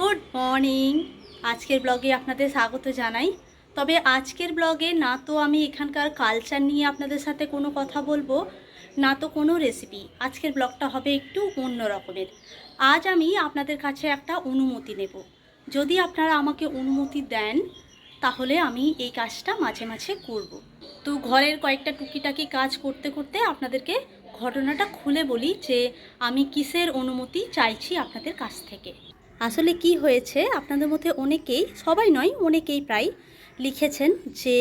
Good morning. আজকের ব্লগে আপনাদের স্বাগত জানাই। তবে আজকের ব্লগে না তো আমি এখানকার কালচার নিয়ে আপনাদের সাথে কোনো কথা বলব, না তো কোনো রেসিপি আজকের ব্লগটা হবে একটু অন্য রকমের। আজ আমি আপনাদের কাছে একটা অনুমতি নেব। যদি আপনারা আমাকে অনুমতি দেন, তাহলে আমি এই কাজটা মাঝে মাঝে করব। তো ঘরের কয়েকটা টুকিটাকি কাজ করতে করতে আপনাদেরকে ঘটনাটা খুলে বলি যে আমি কিসের অনুমতি চাইছি আপনাদের কাছ থেকে। আসলে কি হয়েছে? আপনাদের মধ্যে অনেকেই, সবাই নয়, অনেকেই প্রায় লিখেছেন যে,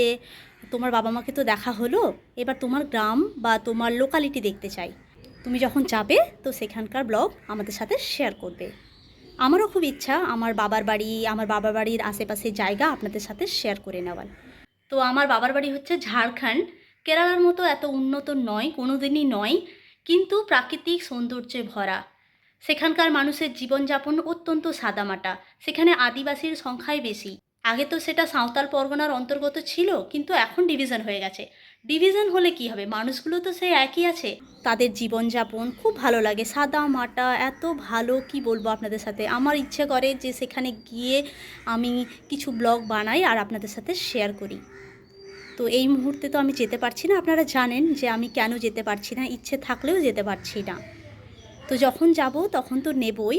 তোমার বাবা মাকে তো দেখা হলো, এবার তোমার গ্রাম বা তোমার লোকালিটি দেখতে চাই। তুমি যখন যাবে, তো সেখানকার ব্লগ আমাদের সাথে শেয়ার করবে। আমারও খুব ইচ্ছা আমার বাবার বাড়ি, আমার বাবার বাড়ির আশেপাশের জায়গা আপনাদের সাথে শেয়ার করে নেওয়ার। তো আমার বাবার বাড়ি হচ্ছে ঝাড়খণ্ড। কেরালার মতো এত উন্নত নয় কোনো দিনই নয়, কিন্তু প্রাকৃতিক সৌন্দর্যে ভরা। সেখানকার মানুষের জীবনযাপন অত্যন্ত সাদামাটা। সেখানে আদিবাসীর সংখ্যাই বেশি। আগে তো সেটা সাঁওতাল পরগনার অন্তর্গত ছিল, কিন্তু এখন ডিভিশন হয়ে গেছে। ডিভিশন হলে কি হবে? মানুষগুলো তো সেই একই আছে। তাদের জীবনযাপন খুব ভালো লাগে। সাদা মাটা এত ভালো, কি বলব আপনাদের সাথে? আমার ইচ্ছে করে যে সেখানে গিয়ে আমি কিছু ব্লগ বানাই আর আপনাদের সাথে শেয়ার করি। তো এই মুহূর্তে তো আমি যেতে পারছি না। আপনারা জানেন যে আমি কেন যেতে পারছি না। ইচ্ছে থাকলেও যেতে পারছি না। তো যখন যাব, তখন তো নেবই।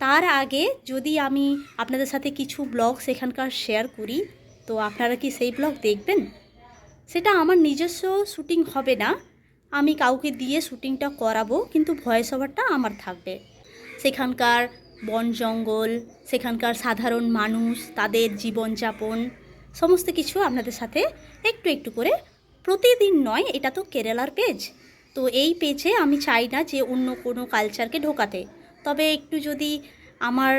তার আগে যদি আমি আপনাদের সাথে কিছু ব্লগ সেখানকার শেয়ার করি, তো আপনারা কি সেই ব্লগ দেখবেন? সেটা আমার নিজস্ব শুটিং হবে না। আমি কাউকে দিয়ে শুটিংটা করাবো, কিন্তু ভয়েস ওভারটা আমার থাকবে। সেখানকার বন জঙ্গল, সেখানকার সাধারণ মানুষ, তাদের জীবনযাপন, সমস্ত কিছু আপনাদের সাথে একটু একটু করে। প্রতিদিন নয়, এটা তো কেরালার পেজ তো এই পেজে আমি চাই না যে অন্য কোনো কালচারকে ঢোকাতে। তবে একটু যদি আমার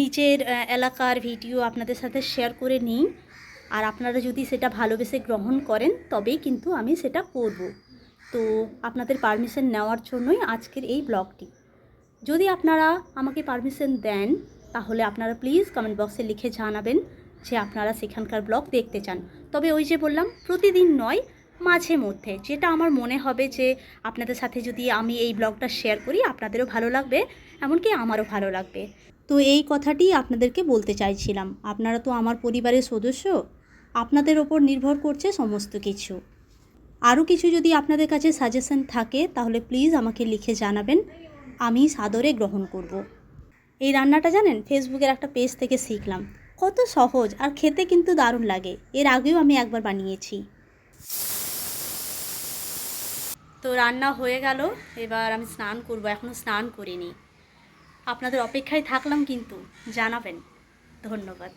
নিজের এলাকার ভিডিও আপনাদের সাথে শেয়ার করে নিই, আর আপনারা যদি সেটা ভালোবেসে গ্রহণ করেন, তবেই কিন্তু আমি সেটা করব। তো আপনাদের পারমিশন নেওয়ার জন্যই আজকের এই ব্লগটি যদি আপনারা আমাকে পারমিশন দেন, তাহলে আপনারা প্লিজ কমেন্ট বক্সে লিখে জানাবেন যে আপনারা সেখানকার ব্লগ দেখতে চান। তবে ওই যে বললাম, প্রতিদিন নয় মাঝে মধ্যে, যেটা আমার মনে হবে যে আপনাদের সাথে যদি আমি এই ব্লগটা শেয়ার করি, আপনাদেরও ভালো লাগবে, এমনকি আমারও ভালো লাগবে। তো এই কথাটি আপনাদেরকে বলতে চাইছিলাম। আপনারা তো আমার পরিবারের সদস্য, আপনাদের ওপর নির্ভর করছে সমস্ত কিছু। আরও কিছু যদি আপনাদের কাছে সাজেশন থাকে, তাহলে প্লিজ আমাকে লিখে জানাবেন, আমি সাদরে গ্রহণ করব। এই রান্নাটা জানেন, ফেসবুকের একটা পেজ থেকে শিখলাম। কত সহজ আর খেতে কিন্তু দারুণ লাগে, এর আগেও আমি একবার বানিয়েছি। তো রান্না হয়ে গেল, এবার আমি স্নান করব এখনও স্নান করিনি। আপনাদের অপেক্ষায় থাকলাম কিন্তু, জানাবেন। ধন্যবাদ।